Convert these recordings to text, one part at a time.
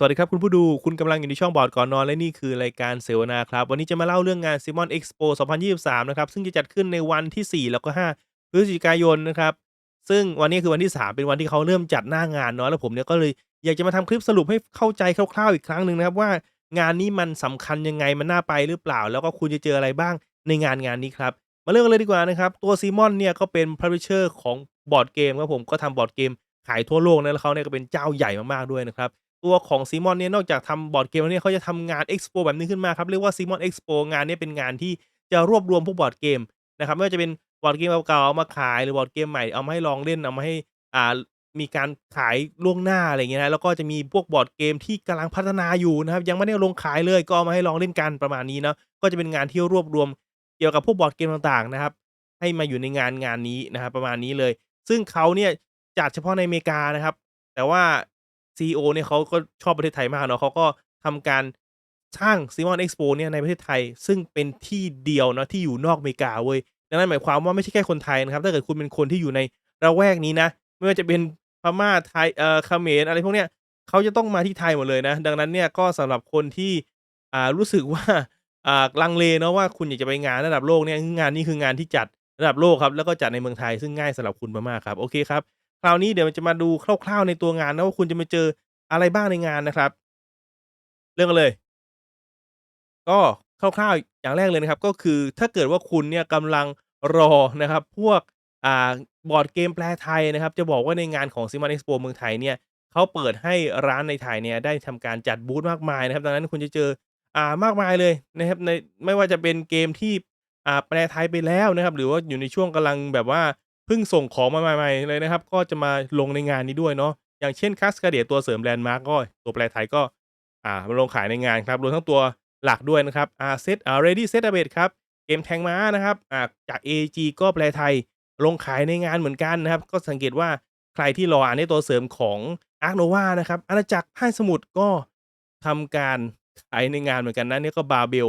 สวัสดีครับคุณผู้ดู คุณกำลังอยู่ในช่องบอร์ดก่อนนอน และนี่คือรายการเสวนาครับ วันนี้จะมาเล่าเรื่องงาน Simon Expo 2023 นะครับ ซึ่งจะจัดขึ้นในวันที่ 4 แล้วก็ 5 พฤศจิกายนนะครับ ซึ่งวันนี้คือวันที่ 3 เป็นวันที่เขาเริ่มจัดหน้างานเนาะแล้วผมเนี่ยก็เลยอยากจะมาทำคลิปสรุปให้เข้าใจคร่าวๆอีกครั้งหนึ่งนะครับว่างานนี้มันสำคัญยังไงมันน่าไปหรือเปล่า แล้วก็คุณจะเจออะไรบ้างในงานงานนี้ครับมาเริ่มกันเลยดีกว่านะครับตัว Simon เนี่ยก็เป็น Publisher ของบอร์ดเกมครับผมก็ทำบอร์ดเกมขายทั่วโลกนะแล้วเขาเนี่ยก็เป็นเจ้าใหญ่มากๆด้วยนะครับ ตัวของ Simon เนี่ยนอกจากทำบอร์ดเกมแล้วเนี่ยเขาจะทำงาน Expo แบบนี้ขึ้นมาครับ เรียกว่า Simon Expo งานนี้เป็นงานที่จะรวบรวมพวกบอร์ดเกมนะครับไม่ว่าจะเป็นบอร์ดเกมเก่าๆเอามาขายหรือบอร์ดเกมใหม่เอามาให้ลองเล่นเอามาให้อ่ามีการขายล่วงหน้าอะไรเงี้ยนะแล้วก็จะมีพวกบอร์ดเกมที่กำลังพัฒนาอยู่นะครับ ยังไม่ได้ลงขายเลยก็เอามาให้ลองเล่นกันประมาณนี้เนาะก็จะเป็นงานที่รวบรวมเกี่ยวกับพวกบอร์ดเกมต่างๆนะครับ ให้มาอยู่ในงานงานนี้นะครับประมาณนี้เลย ซึ่งเขาเนี่ยจัดเฉพาะในอเมริกานะครับ แต่ว่า CEO เนี่ยเขาก็ชอบประเทศไทยมากเนาะเขาก็ทำการสร้าง Simon Expo เนี่ยในประเทศไทย ซึ่งเป็นที่เดียวเนาะที่อยู่นอกอเมริกาเว้ยดังนั้นหมายความว่าไม่ใช่แค่คนไทยนะครับ ถ้าเกิดคุณเป็นคนที่อยู่ในระแวกนี้นะ ไม่ว่าจะเป็นพม่าไทยเอ่อเขมรอะไรพวกเนี้ยเขาจะต้องมาที่ไทยหมดเลยนะ ดังนั้นเนี่ยก็สำหรับคนที่อ่ารู้สึกว่าอ่าลังเลเนาะว่าคุณอยากจะไปงานระดับโลกเนี่ยงานนี้คืองานที่จัดระดับโลกครับแล้วก็จัดในเมืองไทยซึ่งง่ายสำหรับคุณมากๆครับโอเคครับ คราวนี้เดี๋ยวจะมาดูคร่าวๆในตัวงานนะว่าคุณจะมาเจออะไรบ้างในงานนะครับ เริ่มกันเลย ก็คร่าวๆอย่างแรกเลยนะครับ ก็คือถ้าเกิดว่าคุณเนี่ยกำลังรอนะครับ พวกอ่าบอร์ดเกมแปลไทยนะครับ จะบอกว่าในงานของ Simon Expo เมืองไทยเนี่ยเขาเปิดให้ร้านในไทยเนี่ยได้ทำการจัดบูธมากมายนะครับ ดังนั้นคุณจะเจออ่ามากมายเลยนะครับในไม่ว่าจะเป็นเกมที่อ่าแปลไทยไปแล้วนะครับ หรือว่าอยู่ในช่วงกำลังแบบว่า เพิ่งส่งของมาใหม่ๆเลยนะครับ ก็จะมาลงในงานนี้ด้วยเนาะอย่างเช่น Cascadia ตัวเสริม Landmark ก็ตัวแปลไทยก็อ่ามาลงขายในงานครับรวมทั้งตัวหลักด้วยนะครับอ่าเซตอ่า Ready Set a b e t ครับเกมแทงม้านะครับอ่าจาก AG ก็แปลไทยลงขายในงานเหมือนกันนะครับ ก็สังเกตว่าใครที่รออ่านในตัวเสริมของ Ark Nova นะครับอาณาจักรพ่ายสมุทรก็ทำการขายในงานเหมือนกันนะเนี่ยก็ Babel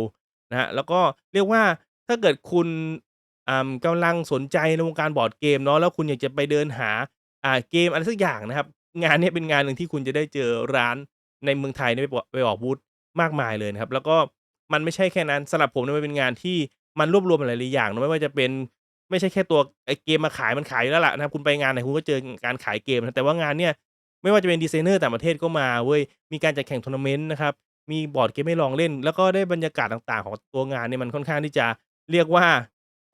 นะฮะแล้วก็เรียกว่าถ้าเกิดคุณ อ่ากำลังสนใจในวงการบอร์ดเกมเนาะแล้วคุณอยากจะไปเดินหาอ่าเกมอะไรสักอย่างนะครับ งานนี้เป็นงานหนึ่งที่คุณจะได้เจอร้านในเมืองไทยเนี่ยไปไปออกบูธมากมายเลยนะครับแล้วก็มันไม่ใช่แค่นั้นสำหรับผมเนี่ยมันเป็นงานที่มันรวบรวมหลายๆอย่างนะไม่ว่าจะเป็นไม่ใช่แค่ตัวไอ้เกมมาขายมันขายอยู่แล้วล่ะนะครับคุณไปงานไหนคุณก็เจอการขายเกมนะแต่ว่างานเนี่ยไม่ว่าจะเป็นดีไซเนอร์ต่างประเทศก็มาเว้ยมีการจัดแข่งทัวร์นาเมนต์นะครับมีบอร์ดเกมให้ลองเล่น แล้วก็ได้บรรยากาศต่างๆ ของตัวงานเนี่ยมันค่อนข้างที่จะเรียกว่า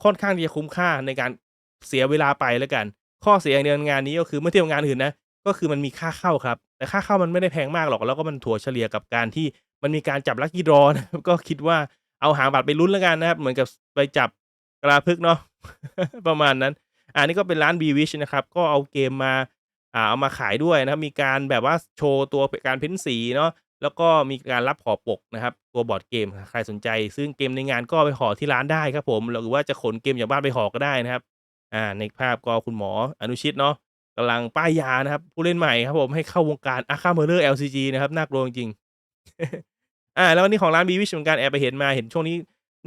ค่อนข้างที่จะคุ้มค่าในการเสียเวลาไปแล้วกัน ข้อเสียอย่างเดียวงานนี้ก็คือเมื่อเทียบกับงานอื่นนะก็คือมันมีค่าเข้าครับ แต่ค่าเข้ามันไม่ได้แพงมากหรอกแล้วก็มันถั่วเฉลี่ยกับการที่มันมีการจับ Lucky Draw นะก็คิดว่าเอาหางบัตรไปลุ้นแล้วกันนะครับ เหมือนกับไปจับกระพึกเนาะประมาณนั้น อันนี้ก็เป็นร้าน Bwish นะครับ ก็เอาเกมมาอ่าเอามาขายด้วยนะครับ มีการแบบว่าโชว์ตัวการเพ้นสีเนาะ แล้วก็มีการรับห่อปกนะครับ ตัวบอร์ดเกมใครสนใจ ซึ่งเกมในงานก็ไปห่อที่ร้านได้ครับผมหรือว่าจะขนเกมจากบ้านไปห่อก็ได้นะครับ อ่า ในภาพก็คุณหมออนุชิตเนาะกำลังป้ายยานะครับ ผู้เล่นใหม่ครับผมให้เข้าวงการ Arkham Horror LCG นะครับน่ากลัวจริงอ่าแล้ววันนี้ของร้าน Bwish เหมือนกันแอบไปเห็นมาเห็นช่วงนี้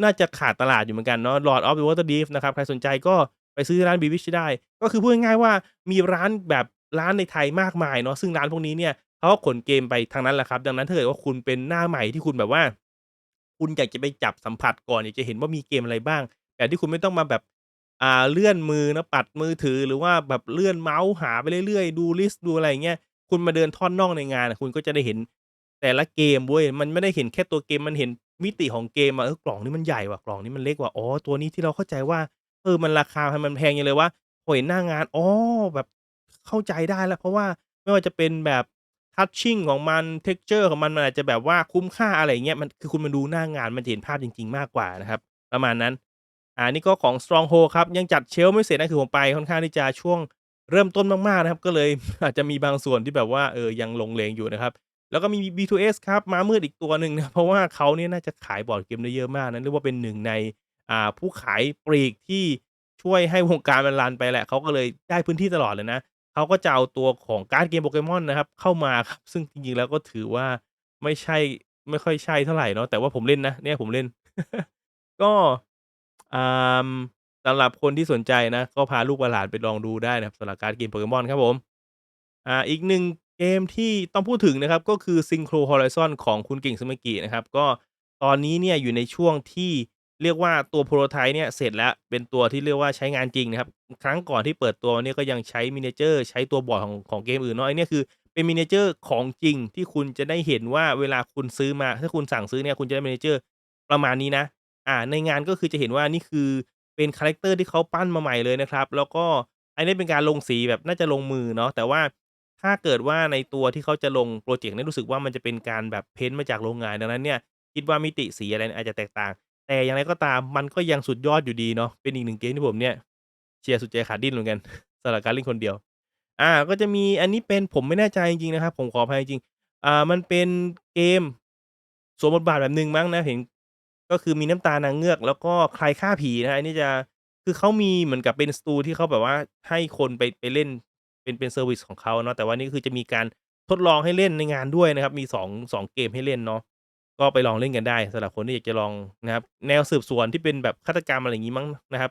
น่าจะขาดตลาดอยู่เหมือนกันเนาะ Lord of the Waterdeep นะครับ ใครสนใจก็ไปซื้อที่ร้าน Bwish ได้ ก็คือพูดง่ายๆว่ามีร้านแบบร้านในไทยมากมายเนาะ ซึ่งร้านพวกนี้เนี่ย เขาก็ขนเกมไปทางนั้นแหละครับ ดังนั้นถ้าเกิดว่าคุณเป็นหน้าใหม่ที่คุณแบบว่า คุณอยากจะไปจับสัมผัสก่อนอยากจะเห็นว่ามีเกมอะไรบ้างแบบที่คุณไม่ต้องมาแบบอ่าเลื่อนมือนะปัดมือถือหรือว่าแบบเลื่อนเมาส์หาไปเรื่อยๆ ดูลิสต์ดูอะไรเงี้ยคุณมาเดินท่อนน่องในงาน คุณก็จะได้เห็นแต่ละเกมเว้ยมันไม่ได้เห็นแค่ตัวเกมมันเห็นมิติของเกมอะเออกล่องนี้มันใหญ่ว่ะกล่องนี้มันเล็กว่ะอ๋อตัวนี้ที่เราเข้าใจว่าเออมันราคาทำไมมันแพงจังเลยวะพอเห็นหน้างานอ๋อแบบเข้าใจได้แล้ว เพราะว่าไม่ว่าจะเป็นแบบ touching ของมัน texture ของมันมันอาจจะแบบว่าคุ้มค่าอะไรเงี้ยมันคือคุณมาดูหน้างานมันเห็นภาพจริง ๆ มากกว่านะครับ ประมาณนั้น อ่านี่ก็ของ Stronghold ครับ ยังจัดเชลไม่เสร็จนะคือผมไปค่อนข้างที่จะช่วงเริ่มต้นมากๆนะครับ ก็เลยอาจจะมีบางส่วนที่แบบว่าเออยังลงเลงอยู่นะครับ แล้วก็มี B2S ครับม้ามืดอีกตัวหนึ่งนะเพราะว่าเขาเนี่ยน่าจะขายบอร์ดเกมได้เยอะมากนะเรียกว่าเป็นหนึ่งในอ่าผู้ขายปลีกที่ช่วยให้วงการมันรันไปแหละเขาก็เลยได้พื้นที่ตลอดเลยนะ เขาก็จะเอาตัวของการ์ดเกมโปเกมอนนะครับ เข้ามาครับ ซึ่งจริงๆแล้วก็ถือว่าไม่ใช่ไม่ค่อยใช่เท่าไหร่เนาะแต่ว่าผมเล่นนะ เนี่ยผมเล่น ก็อ่าสำหรับคนที่สนใจนะ ก็พาลูกหลานไปลองดูได้นะครับสำหรับการ์ดเกมโปเกมอนครับผมอ่าอีกหนึ่งเกมที่ต้องพูดถึงนะครับ ก็คือ Synchro Horizon ของคุณเก่ง Sumeki นะครับ ก็ตอนนี้เนี่ยอยู่ในช่วงที่ เรียกว่าตัว Prototype เนี่ยเสร็จแล้วเป็นตัวที่เรียกว่าใช้งานจริงนะครับ ครั้งก่อนที่เปิดตัวเนี่ยก็ยังใช้ Miniature ใช้ตัวบอร์ดของของเกมอื่นเนาะอันเนี้ยคือเป็น Miniature ของจริงที่คุณจะได้เห็นว่าเวลาคุณซื้อมา ถ้าคุณสั่งซื้อเนี่ยคุณจะได้ Miniature ประมาณนี้นะ อ่า ในงานก็คือจะเห็นว่านี่คือเป็นคาแรกเตอร์ที่เขาปั้นมาใหม่เลยนะครับ แล้วก็อันนี้เป็นการลงสีแบบน่าจะลงมือเนาะแต่ว่าถ้าเกิดว่าในตัวที่เขาจะลงพรเจกต์เนี่ยรู้สึกว่ามันจะเป็นการแบบเพ้นต์มาจากโรงงานดังนั้นเนี่ยคิดว่ามิติสีอะไรอาจจะแตกต่าง แต่อย่างไรก็ตามมันก็ยังสุดยอดอยู่ดีเนาะเป็นอีกหนึ่งเกมที่ผมเนี่ยเชียร์สุดใจขาดดิ้นเหมือนกันสำหรับการเล่นคนเดียว อ่า ก็จะมีอันนี้เป็นผมไม่แน่ใจจริงๆนะครับ ผมขออภัยจริง อ่า มันเป็นเกมสวมบทบาทแบบหนึ่งมั้งนะเห็น ก็คือมีน้ำตานางเงือกแล้วก็ใครฆ่าผีนะอันนี้จะคือเขามีเหมือนกับเป็นสตูที่เขาแบบว่าให้คนไปไปเล่นเป็นเป็นเซอร์วิซของเขาเนาะแต่ว่านี่คือจะมีการทดลองให้เล่นในงานด้วยนะครับ มี2 2เกมให้เล่นเนาะ ก็ไปลองเล่นกันได้สำหรับคนที่อยากจะลองนะครับ แนวสืบสวนที่เป็นแบบฆาตกรรมอะไรอย่างงี้มั้งนะครับ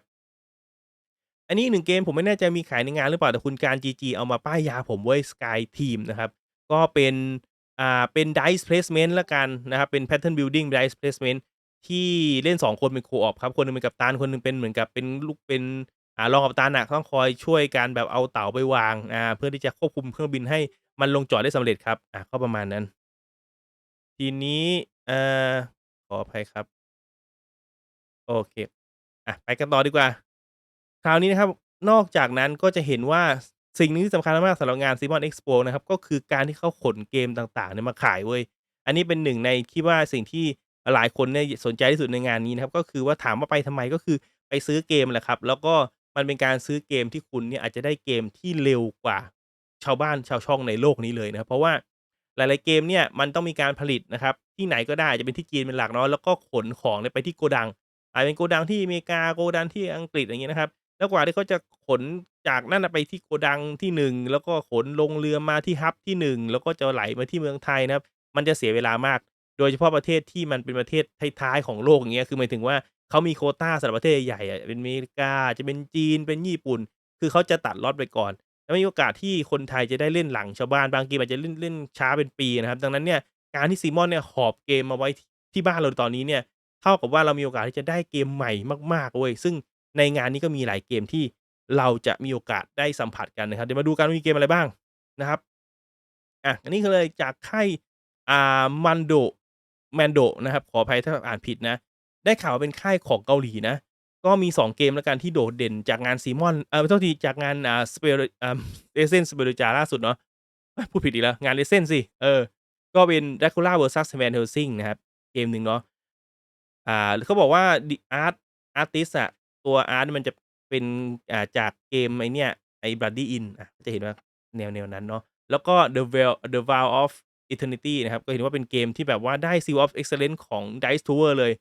อันนี้หนึ่งเกมผมไม่แน่ใจมีขายในงานหรือเปล่าแต่คุณการ GG เอามาป้ายยาผมเว้ย Sky Team นะครับ ก็เป็นอ่าเป็น Dice Placement ล้วกันนะครับ เป็น Pattern Building Dice Placement ที่เล่น 2 คนเป็น Co-op ครับ คนหนึ่งเป็นกัปตันคนหนึ่งเป็นเหมือนกับเป็นลูกเป็นอ่ารองกัปตันน่ะต้องคอยช่วยกันแบบเอาเต๋าไปวางอ่าเพื่อที่จะควบคุมเครื่องบินให้มันลงจอดได้สำเร็จครับอ่าก็ประมาณนั้น ทีนี้ อ่อขออภัยครับ โอเค อะ ไปกันต่อดีกว่า คราวนี้นะครับ นอกจากนั้นก็จะเห็นว่าสิ่งหนึ่งที่สำคัญมาก ๆ สำหรับงาน CMON Expo นะครับ ก็คือการที่เขาขนเกมต่าง ๆ เนี่ยมาขายเว้ย อันนี้เป็นหนึ่งใน คิดว่าสิ่งที่หลายคนเนี่ยสนใจที่สุดในงานนี้นะครับ ก็คือว่าถามว่าไปทำไม ก็คือไปซื้อเกมแหละครับ แล้วก็มันเป็นการซื้อเกมที่คุณเนี่ยอาจจะได้เกมที่เร็วกว่าชาวบ้านชาวช่องในโลกนี้เลยนะครับ เพราะว่า หลาย ๆ เกมเนี่ยมันต้องมีการผลิตนะครับที่ไหนก็ได้จะเป็นที่จีนเป็นหลักเนาะแล้วก็ขนของไปที่โกดังอาจจะเป็นโกดังที่อเมริกาโกดังที่อังกฤษอย่างเงี้นะครับ แล้วกว่าที่เขาจะขนจากนั่นไปที่โกดังที่ 1 แล้วก็ขนลงเรือมาที่ Hub ที่ 1 แล้วก็จะไหลมาที่เมืองไทยนะครับ มันจะเสียเวลามาก โดยเฉพาะประเทศที่มันเป็นประเทศท้ายๆของโลกอย่างเงี้ยคือหมายถึงว่าเขามีโควตาสำหรับประเทศใหญ่ๆอะเป็นอเมริกาจะเป็นจีนเป็นญี่ปุ่น คือเขาจะตัดลอตไปก่อน แล้วไม่มีโอกาสที่คนไทยจะได้เล่นหลังชาวบ้านบางเกมอาจจะเล่นเล่นช้าเป็นปีนะครับ ดังนั้นเนี่ยการที่ CMON เนี่ยหอบเกมมาไว้ที่บ้านเราตอนนี้เนี่ยเท่ากับว่าเรามีโอกาสที่จะได้เกมใหม่มากๆเว้ยซึ่งในงานนี้ก็มีหลายเกมที่เราจะมีโอกาสได้สัมผัสกันนะครับ เดี๋ยวมาดูกันมีเกมอะไรบ้างนะครับอะอันนี้คือเลยจากค่ายอ่า Mando Mando นะครับ ขออภัยถ้าอ่านผิดนะ ได้ข่าวว่าเป็นค่ายของเกาหลีนะ ก็มี 2 เกมแล้วกันที่โดดเด่นจากงาน CMON เอ่อโทษทีจากงานอ่า Spel อ่า Essence Spellunja ล่าสุดเนาะพูดผิดอีกแล้ว งาน Essence สิ เออ ก็เป็น Dracula vs Van Helsing นะครับ เกมหนึ่งเนาะอ่าเขาบอกว่า The Art Artist อะตัวอาร์ตมันจะเป็นอ่าจากเกมไอเนี่ยไอ้ Bloody In อะจะเห็นว่าแนวๆนั้นเนาะแล้วก็ The v e l The Vow of Eternity นะครับ ก็เห็นว่าเป็นเกมที่แบบว่าได้ Seal of Excellence ของ Dice Tower เลย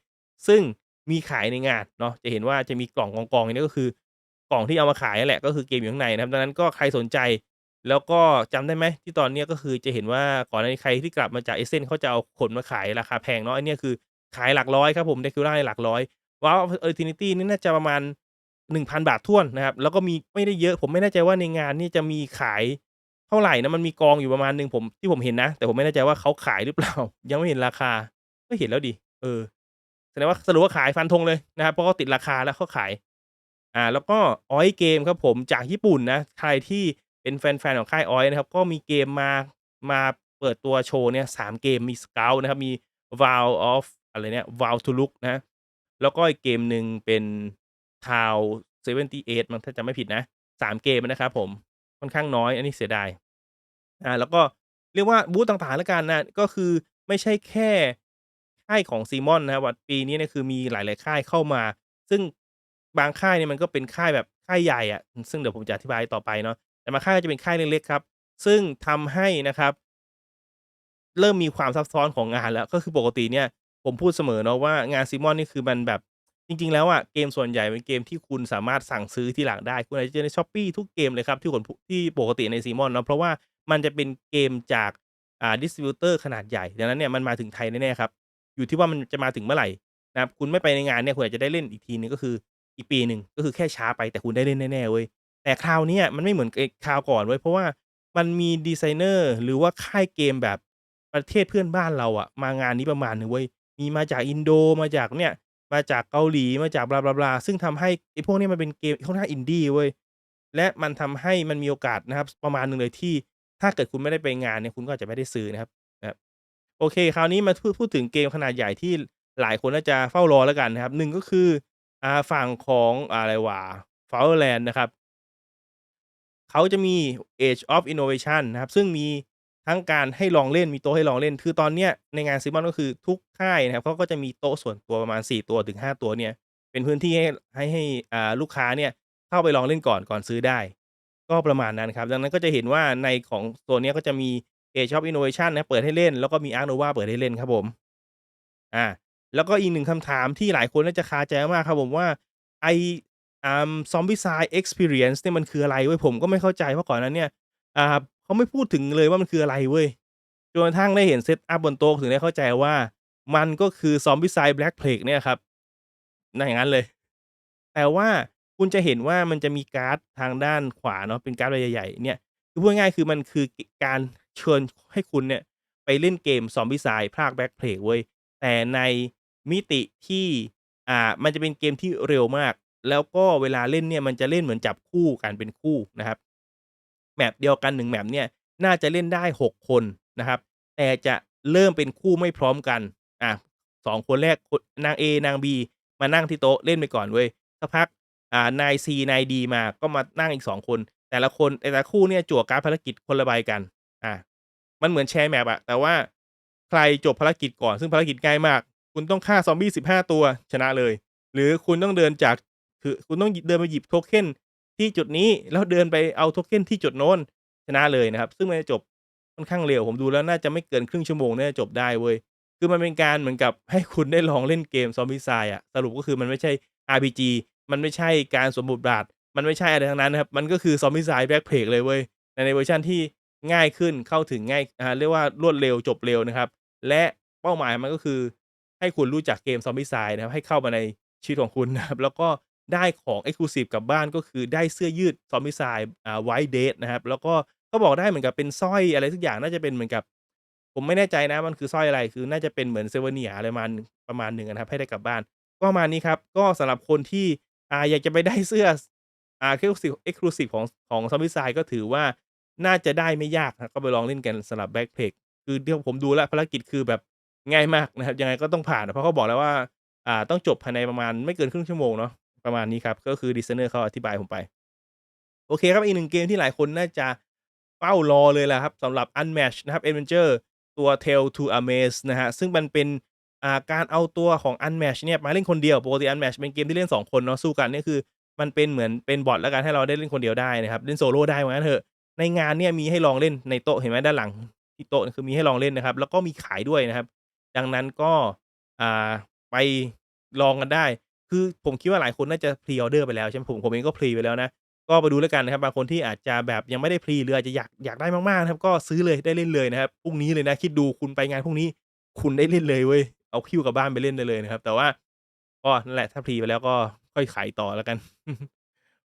ซึ่ง มีขายในงานเนาะจะเห็นว่าจะมีกล่องกองๆอย่างนี้ก็คือกล่องที่เอามาขายนั่นแหละก็คือเกมอยู่ข้างในนะครับดังนั้นก็ใครสนใจ แล้วก็จำได้ไหมที่ตอนนี้ก็คือจะเห็นว่าก่อนหน้านี้ใครที่กลับมาจาก Essence เขาจะเอาขนมาขายราคาแพงเนาะอันนี้คือขายหลักร้อยครับผม Dracula หลักร้อย Vow of Eternity นี่น่าจะประมาณ 1,000 บาทถ้วนนะครับ แล้วก็มีไม่ได้เยอะผมไม่แน่ใจว่าในงานนี่จะมีขายเท่าไหร่นะมันมีกองอยู่ประมาณหนึ่งผมที่ผมเห็นนะ แต่ผมไม่แน่ใจว่าเขาขายหรือเปล่า ยังไม่เห็นราคาก็เห็นแล้วดิเออ แสดงว่าสรุปว่าขายฟันธงเลยนะครับเพราะเขาติดราคาแล้วเขาขาย อ่า แล้วก็ Oink Game ครับผมจากญี่ปุ่นนะใครที่เป็นแฟนๆของค่าย Oink นะครับ ก็มีเกมมามาเปิดตัวโชว์เนี่ย3เกมมี Scout นะครับ มี Vow of อะไรเนี่ย Vow to Look นะ แล้วก็อีกเกมหนึ่งเป็น t o w 78มั้งถ้าจำไม่ผิดนะ3เกมนะครับผมค่อนข้างน้อย อันนี้เสียดายอ่าแล้วก็เรียกว่าบูธต่างๆแล้วกันนะก็คือไม่ใช่แค่ ค่ายของ CMON นนะครับว่าปีนี้เนี่ยคือมีหลาย ๆ ค่ายเข้ามา ซึ่งบางค่ายเนี่ยมันก็เป็นค่ายแบบค่ายใหญ่อะซึ่งเดี๋ยวผมจะอธิบายต่อไปเนาะแต่บางค่ายก็จะเป็นค่ายเล็กๆครับ ซึ่งทำให้นะครับ เริ่มมีความซับซ้อนของงานแล้ว ก็คือปกติเนี่ยผมพูดเสมอเนาะว่างาน CMON นี่คือมันแบบจริง ๆ แล้วอะเกมส่วนใหญ่เป็นเกมที่คุณสามารถสั่งซื้อที่หลังได้ คุณอาจจะเจอใน Shopee ทุกเกมเลยครับที่ขนที่ปกติใน CMON เนาะเพราะว่ามันจะเป็นเกมจากอ่าดิสทริบิวเตอร์ขนาดใหญ่ดังนั้นเนี่ยมันมาถึงไทยแน่ๆครับ อยู่ที่ว่ามันจะมาถึงเมื่อไหร่นะครับคุณไม่ไปในงานเนี่ยคุณอาจจะได้เล่นอีกทีนึงก็คืออีกปีหนึ่งก็คือแค่ช้าไปแต่คุณได้เล่นแน่ๆเว้ยแต่คราวนี้มันไม่เหมือนไอ้คราวก่อนเว้ยเพราะว่ามันมีดีไซเนอร์หรือว่าค่ายเกมแบบประเทศเพื่อนบ้านเราอะมางานนี้ประมาณหนึ่งเว้ยมีมาจากอินโดมาจากเนี่ยมาจากเกาหลีมาจาก blah blah blah ซึ่งทำให้ไอ้พวกนี้มันเป็นเกมค่อนข้าง Indie เว้ยและมันทำให้มันมีโอกาสนะครับ ประมาณหนึ่งเลยที่ ถ้าเกิดคุณไม่ได้ไปงานเนี่ยคุณก็อาจจะไม่ได้ซื้อนะครับ โอเค คราวนี้มาพูดพูดถึงเกมขนาดใหญ่ที่หลายคนน่าจะเฝ้ารอแล้วกันนะครับ1ก็คืออ่าฝั่งของอะไรวะ Flowerland นะครับ เขาจะมี Age of Innovation นะครับ ซึ่งมีทั้งการให้ลองเล่นมีโต๊ะให้ลองเล่น คือตอนเนี้ยในงาน CMON ก็คือทุกค่ายนะครับเขาก็จะมีโต๊ะส่วนตัวประมาณ 4 ตัวถึง 5 ตัวเนี่ย เป็นพื้นที่ให้ให้ให้อ่าลูกค้าเนี่ยเข้าไปลองเล่นก่อนก่อนซื้อได้ ก็ประมาณนั้นครับ ดังนั้นก็จะเห็นว่าในของตัวเนี้ยก็จะมี Age of Innovation นะเปิดให้เล่น แล้วก็มี Ark Nova เปิดให้เล่นครับผม อ่า แล้วก็อีก1คำถามที่หลายคนน่าจะคาใจมากครับผมว่าไอ้อ่า Zombicide Experience เนี่ยมันคืออะไรเว้ยผมก็ไม่เข้าใจเพราะก่อนหน้าเนี้ยอ่าเขาไม่พูดถึงเลยว่ามันคืออะไรเว้ยจนกระทั่งได้เห็นเซตอัปบนโต๊ะถึงได้เข้าใจว่า มันก็คือ Zombicide Black Plague เนี่ยครับนั่นอย่างงั้นเลย แต่ว่าคุณจะเห็นว่ามันจะมีการ์ดทางด้านขวาเนาะเป็นการ์ดใบใหญ่ๆเนี่ยคือพูดง่ายคือมันคือการ เชิญให้คุณเนี่ยไปเล่นเกม Zombicide ภาค Black Plague เว้ย แต่ในมิติที่อ่ามันจะเป็นเกมที่เร็วมาก แล้วก็เวลาเล่นเนี่ยมันจะเล่นเหมือนจับคู่กันเป็นคู่นะครับ map เดียวกัน1 map เนี่ยน่าจะเล่นได้ 6 คนนะครับ แต่จะเริ่มเป็นคู่ไม่พร้อมกันอ่า2คนแรกนางเอนาง B มานั่งที่โต๊ะเล่นไปก่อนเว้ยสักพักอ่านาย C นาย D มาก็มานั่งอีก 2 คน แต่ละคนแต่ละคู่เนี่ยจั่วการภารกิจคนละใบกัน มันเหมือนแชร์ map อะแต่ว่าใครจบภารกิจก่อนซึ่งภารกิจง่ายมาก คุณต้องฆ่าซอมบี้15ตัวชนะเลย หรือคุณต้องเดินจากคือคุณต้องเดินไปหยิบโทเค็นที่จุดนี้แล้วเดินไปเอาโทเค็นที่จุดโน้นชนะเลยนะครับ ซึ่งมันจะจบค่อนข้างเร็วผมดูแล้วน่าจะไม่เกินครึ่งชั่วโมงน่าจะจบได้เว้ยคือมันเป็นการเหมือนกับให้คุณได้ลองเล่นเกม Zombicide อะสรุปก็คือมันไม่ใช่ RPG มันไม่ใช่การสมบทบาทมันไม่ใช่อะไรทั้งนั้นนะครับ มันก็คือ Zombicide Black Plague เลยเว้ยในเวอร์ชันที่ ง่ายขึ้น เข้าถึงง่าย อ่า เรียกว่ารวดเร็ว จบเร็วนะครับ และเป้าหมายมันก็คือให้คุณรู้จักเกม Zombicide นะครับ ให้เข้ามาในชีวิตของคุณนะครับ แล้วก็ได้ของเอ็กซ์คลูซีฟกลับบ้าน ก็คือได้เสื้อยืด Zombicide อ่า White Dead นะครับ แล้วก็เขาบอกได้เหมือนกับเป็นสร้อยอะไรสักอย่าง น่าจะเป็นเหมือนกับ ผมไม่แน่ใจนะมันคือสร้อยอะไร คือน่าจะเป็นเหมือน Souvenir อะไรประมาณ ประมาณหนึ่งนะครับ ให้ได้กลับบ้าน ก็ประมาณนี้ครับ ก็สำหรับคนที่ อ่า อยากจะไปได้เสื้อ อ่าเอ็กซ์คลูซีฟเอ็กซ์คลูซีฟของ ของ Zombicide ก็ถือว่า น่าจะได้ไม่ยากครับก็ไปลองเล่นกันสำหรับ Black Plague คือที่ผมดูแล้วภารกิจคือแบบง่ายมากนะครับ ยังไงก็ต้องผ่านเพราะเขาบอกแล้วว่าอ่าต้องจบภายในประมาณไม่เกินครึ่งชั่วโมงเนาะประมาณนี้ครับก็คือดีไซเนอร์เขาอธิบายผมไปโอเคครับอีก1เกมที่หลายคนน่าจะเฝ้ารอเลยแหละครับสำหรับ Unmatch นะครับ Adventure ตัว Tale to Amaze นะครับซึ่งมันเป็นอ่าการเอาตัวของ Unmatch เนี่ยมาเล่นคนเดียวปกติ Unmatch เป็นเกมที่เล่น 2 คนเนาะสู้กันนี่คือ มันเป็นเหมือนเป็นบอตแล้วกันให้เราได้เล่นคนเดียวได้นะครับ เล่นโซโลได้ว่างั้นเถอะ ในงานเนี่ยมีให้ลองเล่นในโต๊ะเห็นไหมด้านหลัง ที่โต๊ะคือมีให้ลองเล่นนะครับ แล้วก็มีขายด้วยนะครับ ดังนั้นก็อ่าไปลองกันได้ คือผมคิดว่าหลายคนน่าจะ Pre-order ไปแล้วใช่ไหมผมผมเองก็ Pre ไปแล้วนะก็ไปดูแล้วกันนะครับบางคนที่อาจจะแบบยังไม่ได้ Pre หรืออาจจะอยากอยากได้มากๆนะครับ ก็ซื้อเลยได้เล่นเลยนะครับพรุ่งนี้เลยนะคิดดูคุณไปงานพรุ่งนี้ คุณได้เล่นเลยเว้ยเอาหิ้วกลับบ้านไปเล่นได้เลยนะครับ แต่ว่าก็นั่นแหละถ้า Pre ไปแล้วก็ค่อยขายต่อแล้วกัน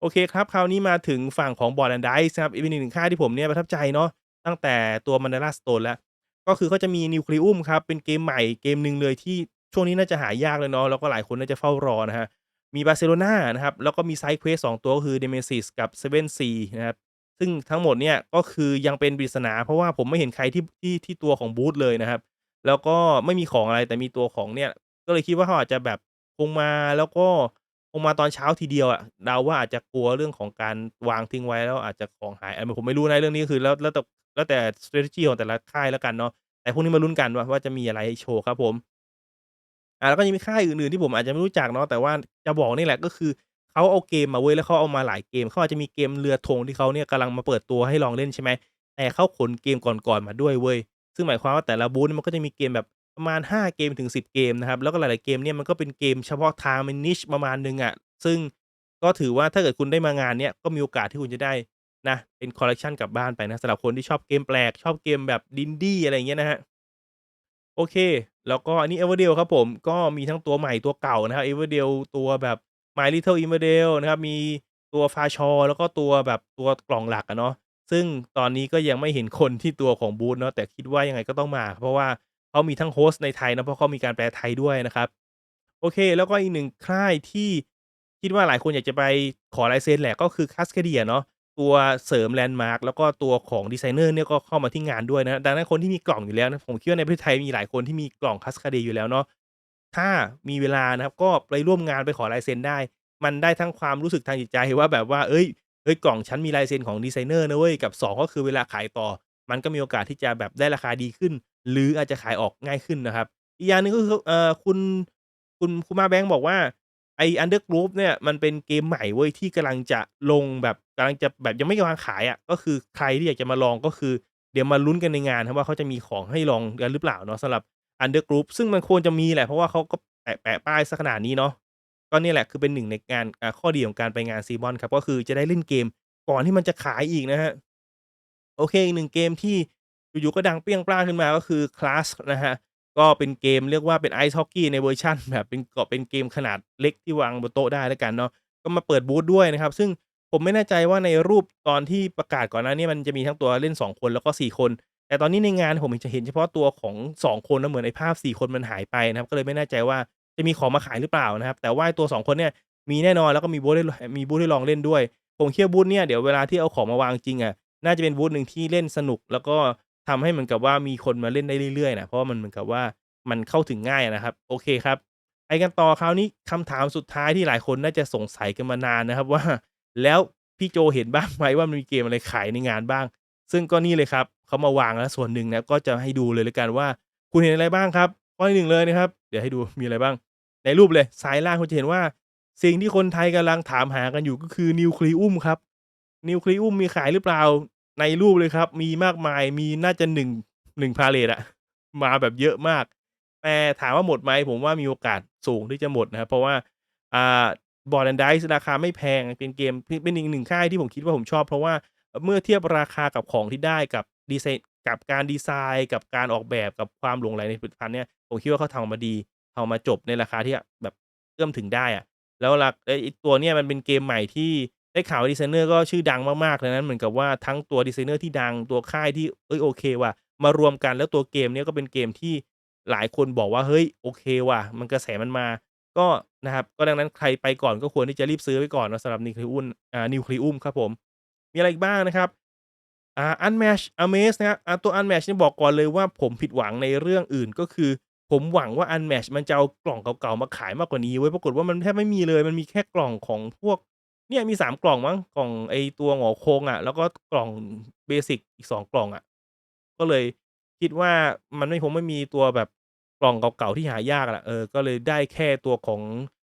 โอเคครับ คราวนี้มาถึงฝั่งของ Board and Dice นะครับอีก1ค่ายที่ผมเนี่ยประทับใจเนาะตั้งแต่ตัว Mandala Stone แล้ว ก็คือเขาจะมี Nucleum ครับ เป็นเกมใหม่เกมหนึ่งเลยที่ช่วงนี้น่าจะหายากเลยเนาะแล้วก็หลายคนน่าจะเฝ้ารอนะครับมี Barcelona นะครับ แล้วก็มี Side Quest 2ตัวก็คือ Nemesis กับ Seven Sea นะครับซึ่งทั้งหมดเนี่ยก็คือยังเป็นปริศนา เพราะว่าผมไม่เห็นใครที่ที่ที่ตัวของบูธเลยนะครับ แล้วก็ไม่มีของอะไรแต่มีตัวของเนี่ยก็เลยคิดว่าเขาอาจจะแบบคงมาแล้วก็ คงมาตอนเช้าทีเดียวอะเดาว่าอาจจะกลัวเรื่องของการวางทิ้งไว้ แล้วอาจจะของหาย อันนี้ผมไม่รู้นะเรื่องนี้คือแล้วแล้วแต่แล้วแต่ strategy ของแต่ละค่ายแล้วกันเนาะ แต่พรุ่งนี้มาลุ้นกันว่าว่าจะมีอะไรให้โชว์ครับผม อ่า แล้วก็ยังมีค่ายอื่นๆที่ผมอาจจะไม่รู้จักเนาะ แต่ว่าจะบอกนี่แหละก็คือเขาเอาเกมมาเว้ย แล้วเขาเอามาหลายเกม เขาอาจจะมีเกมเรือธงที่เขาเนี่ยกำลังมาเปิดตัวให้ลองเล่นใช่ไหม แต่เขาขนเกมก่อนๆมาด้วยเว้ย ซึ่งหมายความว่าแต่ละบูธมันก็จะมีเกมแบบ ประมาณ 5 เกมถึง 10 เกมนะครับ แล้วก็หลาย ๆ เกมเนี่ยมันก็เป็นเกมเฉพาะทางเป็น niche ประมาณหนึ่งอะซึ่งก็ถือว่าถ้าเกิดคุณได้มางานเนี้ยก็มีโอกาสที่คุณจะได้นะเป็นคอลเลกชันกลับบ้านไปนะสำหรับคนที่ชอบเกมแปลกชอบเกมแบบ Indie อะไรเงี้ยนะครับโอเค แล้วก็อันนี้ Everdell ครับผมก็มีทั้งตัวใหม่ตัวเก่านะครับ Everdell ตัวแบบ My Little Emmerdale นะครับมีตัว Farshawe แล้วก็ตัวแบบตัวกล่องหลักอะเนาะซึ่งตอนนี้ก็ยังไม่เห็นคนที่ตัวของบูธเนาะแต่คิดว่ายังไงก็ต้องมา เพราะว่า เขามีทั้งโฮสต์ในไทยนะเพราะเขามีการแปลไทยด้วยนะครับ โอเค แล้วก็อีกหนึ่งค่ายที่คิดว่าหลายคนอยากจะไปขอลายเซ็นแหละก็คือ Cascadia เนาะตัวเสริมแลนด์มาร์กแล้วก็ตัวของดีไซเนอร์เนี่ยก็เข้ามาที่งานด้วยนะ ดังนั้นคนที่มีกล่องอยู่แล้วนะผมคิดว่าในประเทศไทยมีหลายคนที่มีกล่อง Cascadia อยู่แล้วเนาะถ้ามีเวลานะครับก็ไปร่วมงานไปขอลายเซ็นได้ มันได้ทั้งความรู้สึกทางจิตใจว่าแบบว่าเอ้ยเฮ้ยกล่องฉันมีลายเซ็นของดีไซเนอร์นะเว้ยกับ 2 ก็คือเวลาขายต่อ มันก็มีโอกาสที่จะแบบได้ราคาดีขึ้น หรืออาจจะขายออกง่ายขึ้นนะครับ อีกอย่างหนึ่งก็คือ เอ่อ คุณ คุณ คุณมาแบงค์บอกว่า ไอ้ Undergroove เนี่ย มันเป็นเกมใหม่เว้ย ที่กำลังจะลงแบบ กำลังจะแบบยังไม่วางขายอะ ก็คือใครที่อยากจะมาลอง ก็คือเดี๋ยวมาลุ้นกันในงานครับว่า เขาจะมีของให้ลองกันหรือเปล่าเนาะ สำหรับ Undergroove ซึ่งมันควรจะมีแหละ เพราะว่าเขาก็แปะ แปะป้ายเสียขนาดนี้เนาะ ก็เนี่ยแหละ คือเป็นหนึ่งในงาน อ่า ข้อดีของการไปงาน CMON ครับ ก็คือจะได้เล่นเกมก่อนที่มันจะขายอีกนะครับ โอเค อีกหนึ่งเกมที่ อยู่ๆก็ดังเปรี้ยงปร้างขึ้นมาก็คือ Clash นะฮะก็เป็นเกมเรียกว่าเป็น Ice Hockey ในเวอร์ชันแบบเป็นก็เป็นเกมขนาดเล็กที่วางบนโต๊ะได้แล้วกันเนาะก็มาเปิดบูธด้วยนะครับ ซึ่งผมไม่แน่ใจว่าในรูปตอนที่ประกาศก่อนหน้านี้มันจะมีทั้งตัวเล่น 2 คนแล้วก็ 4 คน แต่ตอนนี้ในงานผมจะเห็นเฉพาะตัวของ 2 คนนะเหมือนไอ้ภาพ 4 คนมันหายไปนะครับ ก็เลยไม่แน่ใจว่าจะมีของมาขายหรือเปล่านะครับ แต่ว่าตัว 2 คนเนี่ยมีแน่นอนแล้วก็มีบูธให้มีบูธให้ลองเล่นด้วย ผมเชื่อบูธเนี่ยเดี๋ยวเวลาที่เอาของมาวางจริงอะน่าจะเป็นบูธหนึ่งที่เล่นสนุก แล้วก็ ทำให้เหมือนกับว่ามีคนมาเล่นได้เรื่อยๆนะเพราะมันเหมือนกับว่ามันเข้าถึงง่ายนะครับ โอเคครับไปกันต่อคราวนี้คำถามสุดท้ายที่หลายคนน่าจะสงสัยกันมานานนะครับว่า แล้วพี่โจเห็นบ้างไหมว่ามันมีเกมอะไรขายในงานบ้าง ซึ่งก็นี่เลยครับเขามาวางแล้วส่วนหนึ่งนะก็จะให้ดูเลยแล้วกันว่า คุณเห็นอะไรบ้างครับข้อที่หนึ่งเลยนะครับ เดี๋ยวให้ดูมีอะไรบ้าง ในรูปเลยซ้ายล่างคุณจะเห็นว่า สิ่งที่คนไทยกำลังถามหากันอยู่ก็คือนิวคลีอุมครับนิวคลีอุมมีขายหรือเปล่า ในรูปเลยครับ มีมากมายมีน่าจะหนึ่งหนึ่งพาเลทอะมาแบบเยอะมาก แต่ถามว่าหมดไหมผมว่ามีโอกาสสูงที่จะหมดนะครับ เพราะว่าอ่าบอร์ดแอนด์ไดส์ราคาไม่แพงเป็นเกมเป็นอีกหนึ่งค่ายที่ผมคิดว่าผมชอบ เพราะว่าเมื่อเทียบราคากับของที่ได้กับดีไซน์กับการดีไซน์ กับการออกแบบกับความหลงใหลในผลิตภัณฑ์เนี่ยผมคิดว่าเขาทำมาดีทำออกมาจบในราคาที่แบบเอื้อมถึงได้อะแล้วราไอตัวเนี้ยมันเป็นเกมใหม่ที่ ได้ข่าวดีไซเนอร์ก็ชื่อดังมากๆดังนั้นเหมือนกับว่าทั้งตัวดีไซเนอร์ที่ดังตัวค่ายที่เฮ้ยโอเคว่ะมารวมกันแล้วตัวเกมเนี้ยก็เป็นเกมที่หลายคนบอกว่าเฮ้ยโอเคว่ะ มันกระแสมันมา ก็นะครับก็ดังนั้นใครไปก่อนก็ควรที่จะรีบซื้อไว้ก่อนนะสำหรับ Nucleus อ่า Nucleus ครับผม มีอะไรอีกบ้างนะครับอ่า Unmatched Amaze นะครับอ่าตัว Unmatched เนี่บอกก่อนเลยว่าผมผิดหวังในเรื่องอื่นก็คือ ผมหวังว่า Unmatched มันจะเอากล่องเก่าๆมาขายมากกว่านี้เว้ยปรากฏว่ามันแทบไม่มีเลยมันมีแค่กล่องของพวก เนี่ยมี 3 กล่องมั้ง กล่องไอ้ตัวหงอคงอะแล้วก็กล่องเบสิกอีก 2 กล่องอะก็เลยคิดว่ามันไม่คงไม่มีตัวแบบกล่องเก่าๆที่หายากอะเออ ก็เลยได้แค่ตัวของ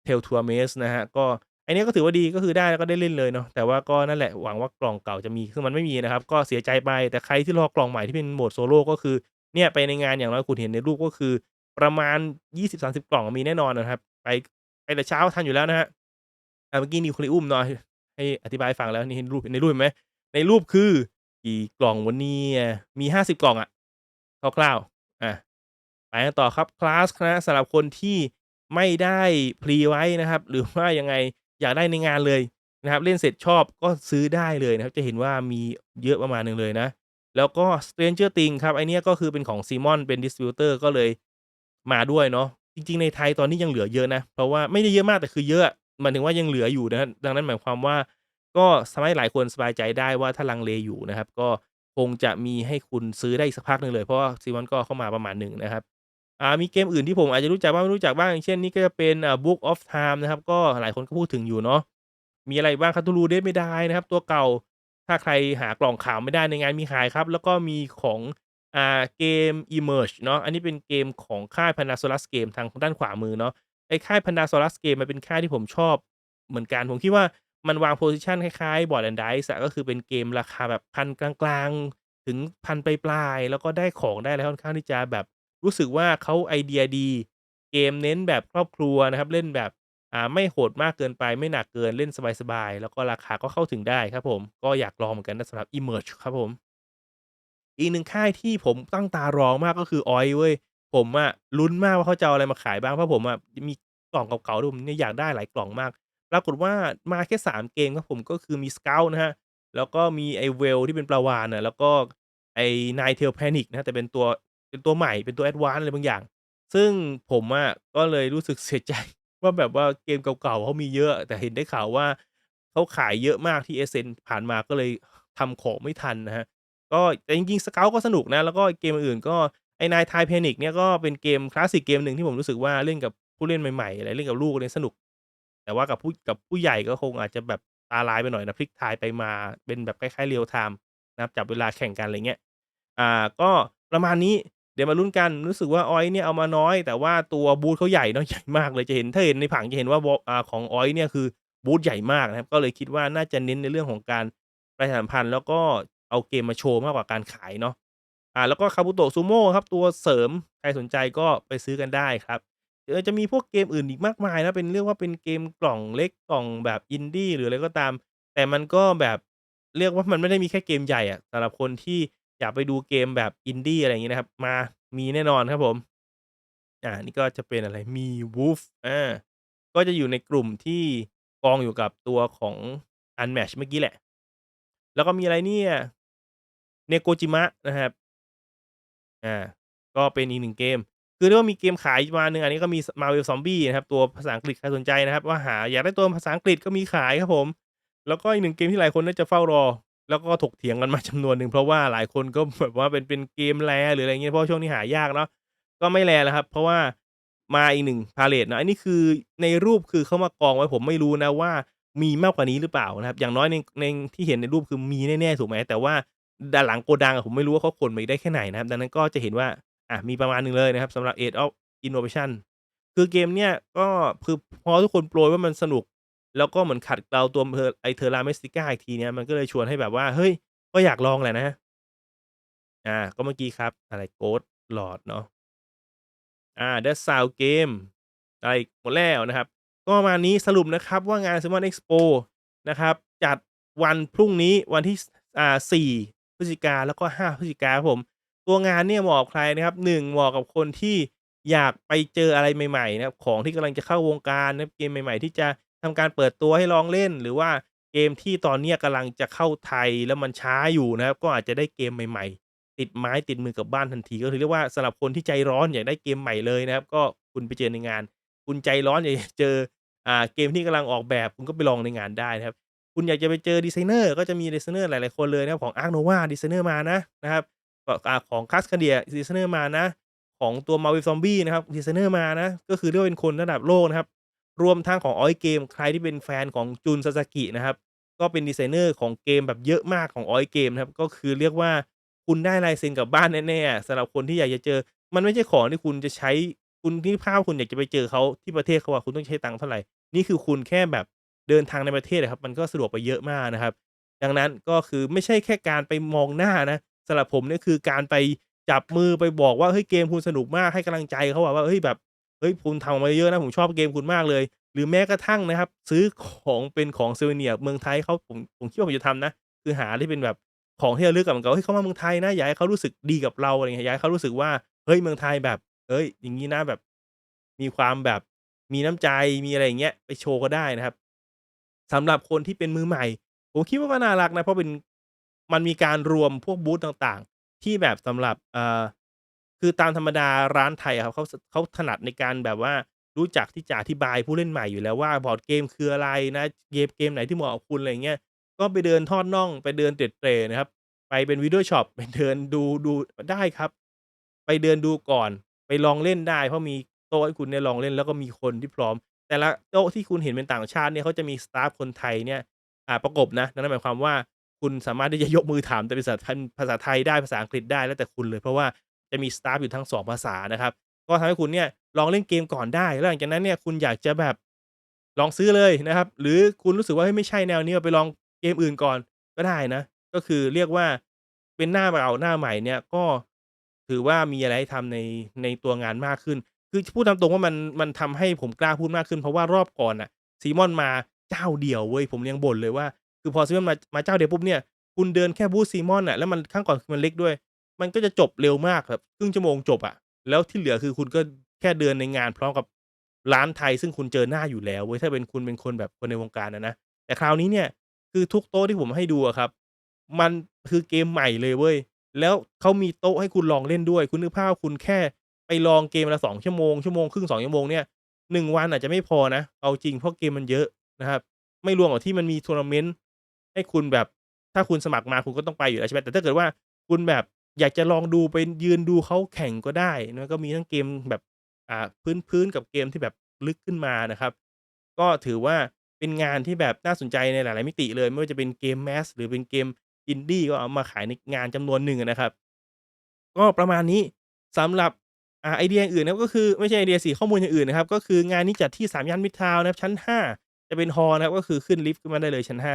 Tale to Amaze นะครับก็อันนี้ก็ถือว่าดีก็คือได้แล้วก็ได้เล่นเลยเนาะ แต่ว่าก็นั่นแหละหวังว่ากล่องเก่าจะมีซึ่งมันไม่มีนะครับ ก็เสียใจไป แต่ใครที่รอกล่องใหม่ที่เป็นโหมดโซโล่ก็คือ เนี่ยไปในงานอย่างน้อยคุณเห็นในรูปก็คือ ประมาณ 20-30 กล่องมีแน่นอนนะครับ ไปไปแต่เช้าทันอยู่แล้วนะฮะ เมื่อกี้นิวคลีอุมเนาะให้อธิบายฟังแล้วนี่เห็นรูปในรูปเห็นไหมในรูปคือกี่กล่องวะเนี่ยมี50กล่องอะคร่าวๆอาไปกันต่อครับ Class นะสำหรับคนที่ไม่ได้พรีไว้นะครับ หรือว่ายังไงอยากได้ในงานเลยนะครับ เล่นเสร็จชอบก็ซื้อได้เลยนะครับ จะเห็นว่ามีเยอะประมาณหนึ่งเลยนะ แล้วก็ Stranger Things ครับไอเนี้ยก็คือเป็นของ Simon เป็นดิสทริบิวเตอร์ก็เลยมาด้วยเนาะจริง ๆ ในไทยตอนนี้ยังเหลือเยอะนะ เพราะว่าไม่ได้เยอะมากแต่คือเยอะ หมายถึงว่ายังเหลืออยู่นะดังนั้นหมายความว่า ก็ทำให้หลายคนสบายใจได้ว่าถ้าลังเลอยู่นะครับ ก็คงจะมีให้คุณซื้อได้อีกสักพักหนึ่งเลย เพราะว่า Simon ก็เข้ามาประมาณหนึ่งนะครับอ่ามีเกมอื่นที่ผมอาจจะรู้จักบ้างไม่รู้จักบ้างอย่างเช่นนี่ก็จะเป็นอ่า Book of Time นะครับ ก็หลายคนก็พูดถึงอยู่เนาะมีอะไรบ้าง Cthulhu Dead May Die นะครับ ตัวเก่าถ้าใครหากล่องขาวไม่ได้ในงานมีขายครับ แล้วก็มีของอ่าเกม Emerge เนาะอันนี้เป็นเกมของค่าย Pandasaurus Game ทางด้านขวามือเนาะ ไอ้ค่าย Pandasaurus Game มันเป็นค่ายที่ผมชอบเหมือนกันผมคิดว่ามันวางโพซิชันคล้ายๆ Board and Dice อะก็คือเป็นเกมราคาแบบพันกลางๆ ถึงพันปลายๆ แล้วก็ได้ของได้อะไรค่อนข้างที่จะแบบรู้สึกว่าเขาไอเดียดี เกมเน้นแบบครอบครัวนะครับ เล่นแบบอ่าไม่โหดมากเกินไปไม่หนักเกินเล่นสบายๆ แล้วก็ราคาก็เข้าถึงได้ครับผมก็อยากลองเหมือนกันนะสำหรับ Emerge ครับผม อีกหนึ่งค่ายที่ผมตั้งตารอมากก็คือ OI เว้ย ผมอะลุ้นมากว่าเขาจะเอาอะไรมาขายบ้าง เพราะผมอะมีกล่องเก่าๆที่ผมเนี่ยอยากได้หลายกล่องมาก ปรากฏว่ามาแค่ 3 เกมครับผมก็คือมี Scout นะครับแล้วก็มีไอ้ Whale ที่เป็นปลาวาฬนะแล้วก็ไอ้ Ninetales Panic นะแต่เป็นตัวเป็นตัวใหม่เป็นตัว Advance อะไรบางอย่าง ซึ่งผมอะก็เลยรู้สึกเสียใจ ว่าแบบว่าเกมเก่าๆเขามีเยอะ แต่เห็นได้ข่าวว่าเขาขายเยอะมากที่ Ascent ผ่านมาก็เลยทำของไม่ทันนะครับก็แต่จริงๆ Scout ก็สนุกนะ แล้วก็เกมอื่นก็ ไอ้ Ninetales Panic เนี่ยก็เป็นเกมคลาสสิกเกมหนึ่งที่ผมรู้สึกว่าเล่นกับผู้เล่นใหม่ๆอะไรเล่นกับลูกเนี่ยสนุก แต่ว่ากับผู้กับผู้ใหญ่ก็คงอาจจะแบบตาลายไปหน่อยนะพลิกทม์ไปมาเป็นแบบคล้ายๆ Real Time นะครับจับเวลาแข่งกันอะไรเงี้ยอ่าก็ประมาณนี้เดี๋ยวมาลุ้นกันรู้สึกว่า Oink เนี่ยเอามาน้อย แต่ว่าตัวบูทเขาใหญ่เนาะใหญ่มากเลยจะเห็นถ้าเห็นในผังจะเห็นว่าอ่าของ Oink เนี่ยคือบูทใหญ่มากนะครับก็เลยคิดว่าน่าจะเน้นในเรื่องของการประชาสัมพันธ์แล้วก็เอาเกมมาโชว์มากกว่าการขายเนาะ อ่าแล้วก็ Kabuto Sumo ครับตัวเสริมใครสนใจก็ไปซื้อกันได้ครับเดี๋ยวจะมีพวกเกมอื่นอีกมากมายนะเป็นเรียกว่าเป็นเกมกล่องเล็กกล่องแบบ Indie หรืออะไรก็ตาม แต่มันก็แบบเรียกว่ามันไม่ได้มีแค่เกมใหญ่อะสำหรับคนที่อยากไปดูเกมแบบ Indie อะไรอย่างงี้นะครับ มามีแน่นอนครับผมอ่านี่ก็จะเป็นอะไร MiWolf อาก็จะอยู่ในกลุ่มที่กองอยู่กับตัวของ Unmatched เมื่อกี้แหละ แล้วก็มีอะไรเนี่ย Negojima นะครับ อาก็เป็นอีก1เกม คือเรียกว่ามีเกมขายมาหนึ่งอันนี้ก็มีส Marvel Zombie นะครับ ตัวภาษาอังกฤษใครสนใจนะครับ ว่าหาอยากได้ตัวภาษาอังกฤษก็มีขายครับผม แล้วก็อีก1เกมที่หลายคนน่าจะเฝ้ารอ แล้วก็ถกเถียงกันมาจำนวนหนึ่งเพราะว่าหลายคนก็แบบว่าเป็นเป็นเกม Rare หรืออะไรอย่างงี้เพราะช่วงนี้หายากเนาะก็ไม่ Rare แล้วครับ เพราะว่ามาอีก1 Pallette นะอันนี้คือในรูปคือเขามากองไว้ผมไม่รู้นะว่ามีมากกว่านี้หรือเปล่านะครับ อย่างน้อยในในที่เห็นในรูปคือมีแน่ๆถูกไหมแต่ว่า ด้านหลังโกดังอะผมไม่รู้ว่าเขาขนมาอีกได้แค่ไหนนะครับ ดังนั้นก็จะเห็นว่า อะมีประมาณหนึ่งเลยนะครับสำหรับ Age of Innovation คือเกมเนี่ยก็คือพอทุกคนโปรยว่ามันสนุก แล้วก็เหมือนขัดเกลาตัวเพอไอ้ Terra Mystica อีกทีเนี่ยมันก็เลยชวนให้แบบว่า เฮ้ย ก็อยากลองแหละนะ อ่า ก็เมื่อกี้ครับ อะไร Ghost Lord เนาะอา Dead Sound Game อะไรหมดแล้วนะครับ ก็ประมาณนี้สรุปนะครับว่างาน CMON Expo นะครับ จัดวันพรุ่งนี้วันที่อ่า4พฤ ศจิกาแล้วก็ 5 พฤศจิกาครับผม ตัวงานเนี่ยเหมาะกับใครนะครับ 1 เหมาะกับคนที่อยากไปเจออะไรใหม่ๆนะครับของที่กำลังจะเข้าวงการนะครับเกมใหม่ ๆ ที่จะทำการเปิดตัวให้ลองเล่น หรือว่าเกมที่ตอนนี้ยกำลังจะเข้าไทยแล้วมันช้าอยู่นะครับ ก็อาจจะได้เกมใหม่ ๆ ติดไม้ติดมือกับบ้านทันที ก็คือเรียกว่าสำหรับคนที่ใจร้อนอยากได้เกมใหม่เลยนะครับ ก็คุณไปเจอในงาน คุณใจร้อนอยากจะเจออ่าเกมที่กำลังออกแบบคุณก็ไปลองในงานได้นะครับ คุณอยากจะไปเจอดีไซเนอร์ก็จะมีดีไซเนอร์หลาย ๆ คนเลยนะครับของ Ark Nova ดีไซเนอร์มานะนะครับของ Cascadia ดีไซเนอร์มานะ ของตัว Marvel Zombie นะครับดีไซเนอร์มานะ ก็คือเรียกว่าเป็นคนระดับโลกนะครับ รวมทั้งของ Oink Game ใครที่เป็นแฟนของ Jun Sasaki นะครับ ก็เป็นดีไซเนอร์ของเกมแบบเยอะมากของ Oink Game นะครับ ก็คือเรียกว่าคุณได้ลายเซ็นกับบ้านแน่ๆสำหรับคนที่อยากจะเจอ มันไม่ใช่ของที่คุณจะใช้คุณนึกภาพคุณอยากจะไปเจอเขาที่ประเทศเขาอะคุณต้องใช้ตังค์เท่าไหร่นี่คือคุณแค่แบบ เดินทางในประเทศอะครับ มันก็สะดวกไปเยอะมากนะครับ ดังนั้นก็คือไม่ใช่แค่การไปมองหน้านะสำหรับผมเนี่ยคือการไปจับมือไปบอกว่าเฮ้ยเกมคุณสนุกมากให้กำลังใจเขาว่าเฮ้ยแบบเฮ้ยคุณทำมาเยอะนะผมชอบเกมคุณมากเลย หรือแม้กระทั่งนะครับ ซื้อของเป็นของ Souvenir เมืองไทยเขาผมผมคิดว่าผมจะทำนะ คือหาที่เป็นแบบของที่ระลึกอะเหมือนกับเฮ้ยเขามาเมืองไทยนะอยากให้เขารู้สึกดีกับเราอะไรเงี้ยอยากให้เขารู้สึกว่าเฮ้ยเมืองไทยแบบเฮ้ยอย่างงี้นะแบบ มีความแบบมีน้ำใจมีอะไรอย่างเงี้ยไปโชว์ก็ได้นะครับ สำหรับคนที่เป็นมือใหม่ผมคิดว่าก็น่ารักนะ เพราะเป็นมันมีการรวมพวกบูธต่างๆ ที่แบบสำหรับอ่าคือตามธรรมดาร้านไทยครับเขาเขาถนัดในการแบบว่ารู้จักที่จะอธิบายผู้เล่นใหม่อยู่แล้วว่าบอร์ดเกมคืออะไรนะเกมเกมไหนที่เหมาะกับคุณอะไรเงี้ยก็ไปเดินทอดน่องไปเดินเตร็ดเตรนะครับ ไปเป็น Video Shop ไปเดินดูดูได้ครับ ไปเดินดูก่อน ไปลองเล่นได้ เพราะมีโต๊ะให้คุณได้ลองเล่นแล้วก็มีคนที่พร้อม แต่ละโต๊ะที่คุณเห็นเป็นต่างชาติเนี่ยเขาจะมีสตาฟคนไทยเนี่ยอ่าประกบนะ นั้นหมายความว่าคุณสามารถที่จะยกมือถามแต่เป็นภาษาภาษาไทยได้ภาษาอังกฤษได้แล้วแต่คุณเลย เพราะว่าจะมีสตาฟอยู่ทั้ง2ภาษานะครับ ก็ทำให้คุณเนี่ยลองเล่นเกมก่อนได้แล้วหลังจากนั้นเนี่ยคุณอยากจะแบบลองซื้อเลยนะครับ หรือคุณรู้สึกว่าไม่ใช่แนวนี้ไปลองเกมอื่นก่อนก็ได้นะ ก็คือเรียกว่าเป็นหน้าเก่าหน้าใหม่เนี่ยก็ถือว่ามีอะไรให้ทำในในตัวงานมากขึ้น คือพูดตามตรงว่ามันมันทำให้ผมกล้าพูดมากขึ้น เพราะว่ารอบก่อนน่ะ CMON มาเจ้าเดียวเว้ยผมยังบ่นเลยว่า คือพอ CMON มามาเจ้าเดียวปุ๊บเนี่ยคุณเดินแค่บูธ CMON น่ะแล้วมันครั้งก่อนมันเล็กด้วย มันก็จะจบเร็วมากแบบครึ่งชั่วโมงจบอะแล้วที่เหลือคือคุณก็แค่เดินในงานพร้อมกับร้านไทยซึ่งคุณเจอหน้าอยู่แล้วเว้ยถ้าเป็นคุณเป็นคนแบบคนในวงการอะนะแต่คราวนี้เนี่ยคือทุกโต๊ะที่ผมให้ดูอะครับ มันคือเกมใหม่เลยเว้ยแล้วเขามีโต๊ะให้คุณลองเล่นด้วย คุณนึกภาพคุณแค่ ลองเกมละ2ชั่วโมงชั่วโมงครึ่ง2ชั่วโมงเนี่ย1วันอาจจะไม่พอนะเอาจริงเพราะเกมมันเยอะนะครับ ไม่รวมกับที่มันมี Tournament ให้คุณแบบถ้าคุณสมัครมาคุณก็ต้องไปอยู่แล้วใช่ไหมแต่ถ้าเกิดว่าคุณแบบอยากจะลองดูไปยืนดูเขาแข่งก็ได้นะก็มีทั้งเกมแบบอ่าพื้นๆกับเกมที่แบบลึกขึ้นมานะครับ ก็ถือว่าเป็นงานที่แบบน่าสนใจในหลาย ๆ มิติเลย ไม่ว่าจะเป็นเกม Mass หรือเป็นเกม Indie ก็เอามาขายในงานจำนวนหนึ่งนะครับ ก็ประมาณนี้สำหรับ อ่าไอเดียอื่นนะครับก็คือไม่ใช่ไอเดียสิข้อมูลอย่างอื่นนะครับ ก็คืองานนี้จัดที่3ย่านมิตรทาวน์นะครับชั้น 5 จะเป็นฮอลล์นะครับก็คือขึ้นลิฟต์ขึ้นมาได้เลยชั้น 5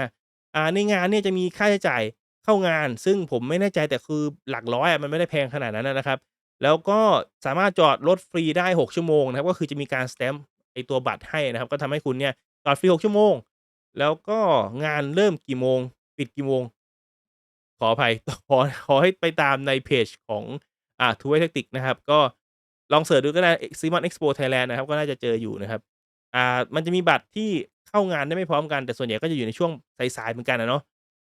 อ่าในงานเนี่ยจะมีค่าใช้จ่ายเข้างาน ซึ่งผมไม่แน่ใจแต่คือหลักร้อยอะมันไม่ได้แพงขนาดนั้นนะครับ แล้วก็สามารถจอดรถฟรีได้ 6 ชั่วโมงนะครับก็คือจะมีการ stamp ไอตัวบัตรให้นะครับ ก็ทำให้คุณเนี่ยจอดฟรี 6 ชั่วโมง แล้วก็งานเริ่มกี่โมง ปิดกี่โมง ขออภัยขอขอให้ไปตามในเพจของอ่า True Way Tactics นะครับ ก็ ลองเซิร์ชดูก็ได้ CMON Expo Thailand นด์นะครับ ก็น่าจะเจออยู่นะครับ อ่า มันจะมีบัตรที่เข้างานได้ไม่พร้อมกัน แต่ส่วนใหญ่ก็จะอยู่ในช่วงสายๆเหมือนกันอะเนาะ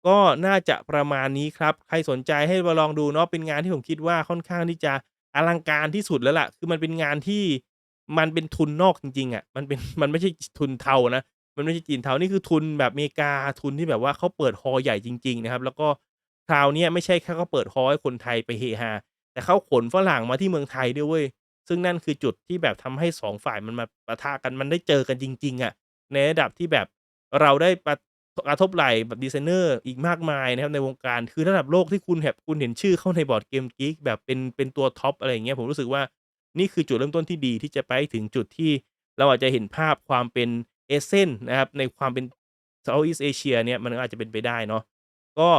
ก็น่าจะประมาณนี้ครับ ใครสนใจให้มาลองดูเนาะ เป็นงานที่ผมคิดว่าค่อนข้างที่จะอลังการที่สุดแล้วล่ะ คือมันเป็นงานที่มันเป็นทุนนอกจริงๆอะมันเป็น มันไม่ใช่ทุนเทานะ มันไม่ใช่จีนเทา นี่คือทุนแบบอเมริกา ทุนที่แบบว่าเขาเปิดฮอใหญ่จริง ๆ นะครับ แล้วก็คราวนี้ไม่ใช่แค่เขาเปิดฮอให้คนไทยไปเฮฮา แต่เขาขนฝรั่งมาที่เมืองไทยด้วยเว้ย ซึ่งนั่นคือจุดที่แบบทำให้2ฝ่ายมันมาปะทะกันมันได้เจอกันจริง ๆอะในระดับที่แบบเราได้ปะกระทบไหลแบบดีไซเนอร์อีกมากมายนะครับในวงการคือระดับโลกที่คุณแบบคุณเห็นชื่อเข้าใน Board Game Geek แบบเป็นเป็นตัวท็อปอะไรอย่างเงี้ยผมรู้สึกว่านี่คือจุดเริ่มต้นที่ดีที่จะไปถึงจุดที่เราอาจจะเห็นภาพความเป็น Essence นะครับในความเป็น Southeast Asia เนี่ยมันอาจจะเป็นไปได้เนาะก็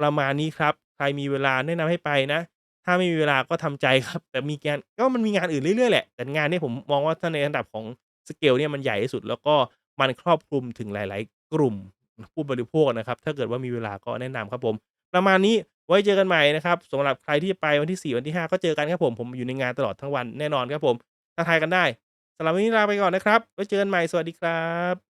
ประมาณนี้ครับ ใครมีเวลาแนะนำให้ไปนะ ถ้าไม่มีเวลาก็ทำใจครับ แต่มีงานก็มันมีงานอื่นเรื่อยๆแหละ แต่งานนี้ผมมองว่าถ้าในระดับของสเกลเนี่ยมันใหญ่ที่สุด แล้วก็มันครอบคลุมถึงหลาย ๆ กลุ่มผู้บริโภคนะครับ ถ้าเกิดว่ามีเวลาก็แนะนำครับผม ประมาณนี้ไว้เจอกันใหม่นะครับสำหรับใครที่จะไปวันที่ 4 วันที่ 5 ก็เจอกันครับผม ผมอยู่ในงานตลอดทั้งวันแน่นอนครับผมทักทายกันได้สำหรับวันนี้ลาไปก่อนนะครับไว้เจอกันใหม่สวัสดีครับ